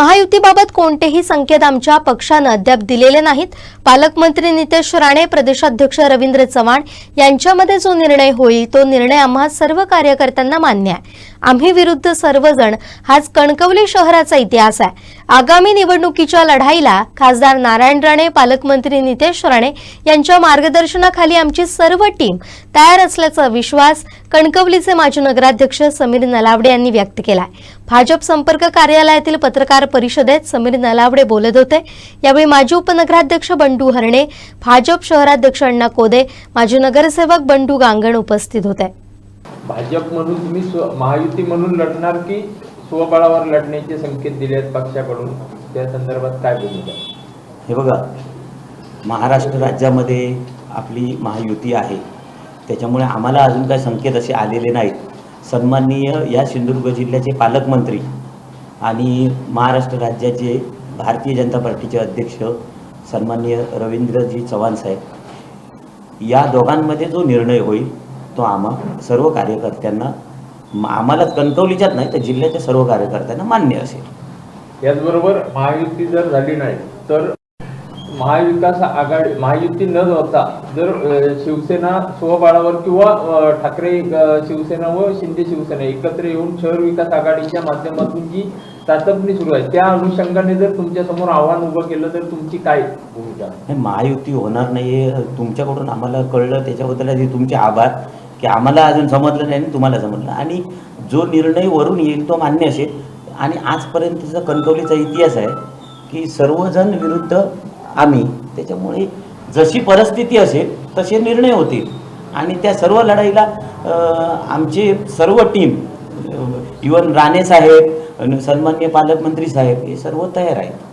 महायुतीबाबत कोणतेही संकेत आमच्या पक्षानं अद्याप दिलेले नाहीत. पालकमंत्री नितेश राणे प्रदेशाध्यक्ष रवींद्र चव्हाण यांच्यामध्ये जो निर्णय होईल तो निर्णय आम्हा सर्व कार्यकर्त्यांना मान्य आहे. आम्ही विरुद्ध सर्वजण हाच कणकवली शहराचा इतिहास आहे. आगामी निवडणुकीच्या लढाईला खासदार नारायण राणे पालकमंत्री नितेश राणे यांच्या मार्गदर्शनाखाली आमची सर्व टीम तयार असल्याचा विश्वास कणकवलीचे माजी नगराध्यक्ष समीर नलावडे यांनी व्यक्त केलाय. भाजप संपर्क कार्यालयातील पत्रकार परिषदेत समीर नलावडे बोलत होते. यावेळी माजी उपनगराध्यक्ष बंडू हरणे भाजप शहराध्यक्ष अण्णा कोदे माजी नगरसेवक बंडू गांगण उपस्थित होते. भाजप म्हणून तुम्ही स्व महायुती म्हणून लढणार की स्वबळावर लढण्याचे संकेत दिले आहेत पक्षाकडून? त्या संदर्भात काय भूमिका हे बघा महाराष्ट्र राज्यामध्ये आपली महायुती आहे. त्याच्यामुळे आम्हाला अजून काही संकेत असे आलेले नाहीत. सन्माननीय या सिंधुदुर्ग जिल्ह्याचे पालकमंत्री आणि महाराष्ट्र राज्याचे भारतीय जनता पार्टीचे अध्यक्ष सन्माननीय रवींद्रजी चव्हाण साहेब. या दोघांमध्ये जो निर्णय होईल तो आम्हा सर्व कार्यकर्त्यांना आम्हाला कणकवलीच्याच नाही तर जिल्ह्याच्या सर्व कार्यकर्त्यांना मान्य असेल. याचबरोबर महायुती जर झाली नाही तर महाविकास आघाडी महायुती न होता जर शिवसेना स्वबळावर किंवा ठाकरे शिवसेना व शिंदे शिवसेना एकत्र येऊन शहर विकास आघाडीच्या माध्यमातून जी तातडीने सुरू आहे. त्या अनुषंगाने जर तुमच्यासमोर आव्हान उभं केलं तर तुमची काय भूमिका? नाही महायुती होणार नाही तुमच्याकडून आम्हाला कळलं त्याच्याबद्दल आधी तुमचे आभार की आम्हाला अजून समजलं नाही आणि तुम्हाला समजलं. आणि जो निर्णय वरून येईल तो मान्य असेल. आणि आजपर्यंतचा कणकवलीचा इतिहास आहे की सर्वजण विरुद्ध आम्ही. त्याच्यामुळे जशी परिस्थिती असेल तसे निर्णय होतील. आणि त्या सर्व लढाईला आमचे सर्व टीम इवन राणे साहेब सन्मान्य पालकमंत्री साहेब हे सर्व तयार आहेत.